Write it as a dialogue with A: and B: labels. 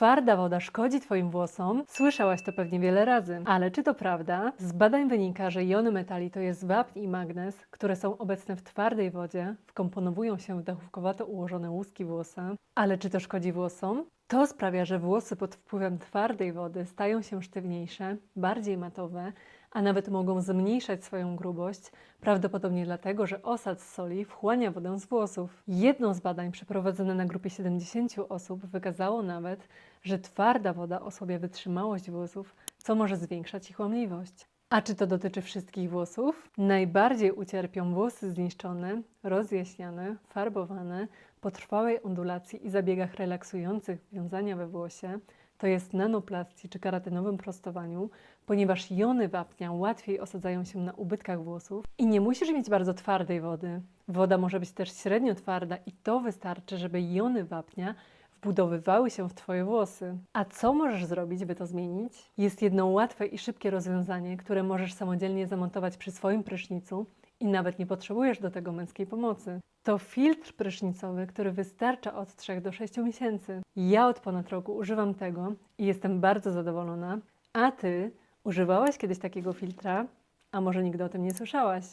A: twarda woda szkodzi Twoim włosom, słyszałaś to pewnie wiele razy. Ale czy to prawda? Z badań wynika, że jony metali to jest wapń i magnez, które są obecne w twardej wodzie, wkomponowują się w dachówkowato ułożone łuski włosa. Ale czy to szkodzi włosom? To sprawia, że włosy pod wpływem twardej wody stają się sztywniejsze, bardziej matowe, a nawet mogą zmniejszać swoją grubość, prawdopodobnie dlatego, że osad z soli wchłania wodę z włosów. Jedno z badań przeprowadzone na grupie 70 osób wykazało nawet, że twarda woda osłabia wytrzymałość włosów, co może zwiększać ich łamliwość. A czy to dotyczy wszystkich włosów? Najbardziej ucierpią włosy zniszczone, rozjaśniane, farbowane, po trwałej ondulacji i zabiegach relaksujących wiązania we włosie, to jest nanoplastii czy keratinowym prostowaniu, ponieważ jony wapnia łatwiej osadzają się na ubytkach włosów i nie musisz mieć bardzo twardej wody. Woda może być też średnio twarda i to wystarczy, żeby jony wapnia wbudowywały się w Twoje włosy. A co możesz zrobić, by to zmienić? Jest jedno łatwe i szybkie rozwiązanie, które możesz samodzielnie zamontować przy swoim prysznicu i nawet nie potrzebujesz do tego męskiej pomocy. To filtr prysznicowy, który wystarcza od 3 do 6 miesięcy. Ja od ponad roku używam tego i jestem bardzo zadowolona. A Ty używałaś kiedyś takiego filtra? A może nigdy o tym nie słyszałaś?